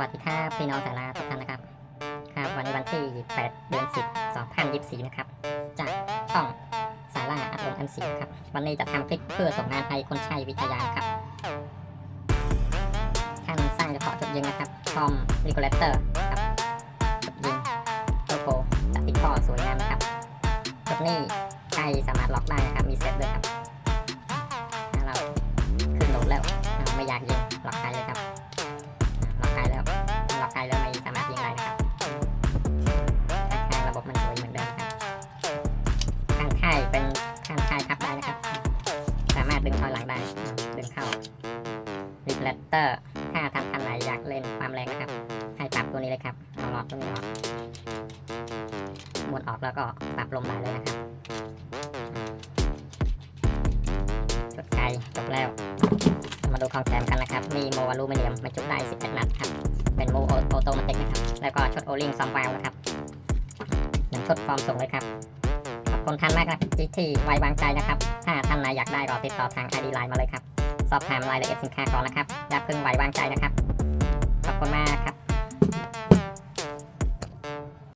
วัสดีครับพี่น้องสาราทุกท่านนะครับ ครับวันนี้วันที่ 8 เดือน 10 2024 นะครับ จากช่องสาราอัดลมอันสีครับ วันนี้จะทำคลิปเพื่อส่งงานให้คนใช้วิทยาครับท่านสร้างเฉพาะจุดยิงนะครับคอมรีกูเลเตอร์ครับจุดยิงโลโก้จะติดต่อสวยงามนะครับจุดนี้ใครสามารถล็อกได้นะครับ มีเซตด้วยครับถ้าเราขึ้นโหลดแล้วไม่อยากยิงล็อกใครเลยครับ เข้ารีเฟลเตอร์ถ้าทำท่านไหนอยากเล่นความแรงนะครับ ให้ปรับตัวนี้เลยครับเอาหลอดตัวนี้ออกหม้วนออกแล้วก็ปรับลมได้เลยนะครับจดไกลจบแล้ว มาดูของแถมกันนะครับ มีโมอลูมิเนียมบรรจุได้11นัดครับ เป็นโมโอโตมาติกนะครับ แล้วก็ชุดโอลิงซอมวาลนะครับหนึ่งชุดพร้อมส่งเลยครับขอบคุณท่านมากนะครับที่ไว้วางใจนะครับ ถ้าท่านไหนอยากได้ก็ติดต่อทาง ID Line มาเลยครับ สอบถามรายละเอียดสินค้าก่อนนะครับอย่าเพิ่งไว้วางใจนะครับ ขอบคุณมากครับ